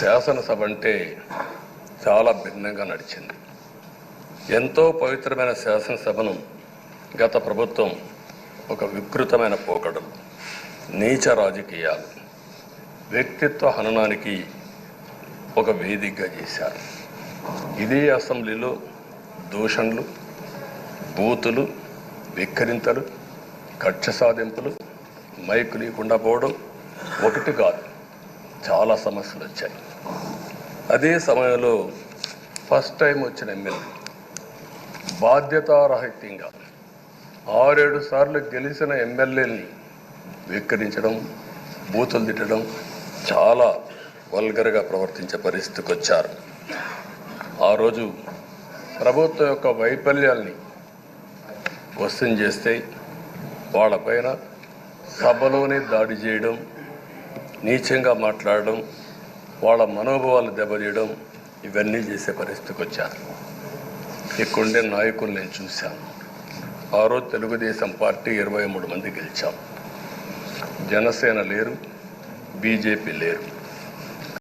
శాసనసభ అంటే చాలా భిన్నంగా నడిచింది. ఎంతో పవిత్రమైన శాసనసభను గత ప్రభుత్వం ఒక వికృతమైన పోకడలు నీచ రాజకీయాలు వ్యక్తిత్వ హననానికి ఒక వేదికగా చేశారు. ఇదే అసెంబ్లీలో దూషణలు బూతులు విక్కరింతలు కక్ష సాధింపులు మైకు లేకుండా పోవడం ఒకటి కాదు. చాలా సమస్యలు వచ్చాయి. అదే సమయంలో ఫస్ట్ టైం వచ్చిన ఎమ్మెల్యే బాధ్యతారహిత్యంగా ఆరేడు సార్లు గెలిచిన ఎమ్మెల్యేని వెక్కిరించడం బూతులు తిట్టడం చాలా వల్గర్గా ప్రవర్తించే పరిస్థితికి వచ్చారు. ఆ రోజు ప్రభుత్వం యొక్క వైఫల్యాల్ని క్వశ్చన్ చేస్తే వాళ్ళపైన సభలోనే దాడి చేయడం నీచంగా మాట్లాడడం వాళ్ళ మనోభావాలు దెబ్బతీయడం ఇవన్నీ చేసే పరిస్థితికి వచ్చారు. ఇక్కడుండే నాయకులు నేను చూశాను. ఆ రోజు తెలుగుదేశం పార్టీ ఇరవై మూడు మంది గెలిచాం. జనసేన లేరు బీజేపీ లేరు.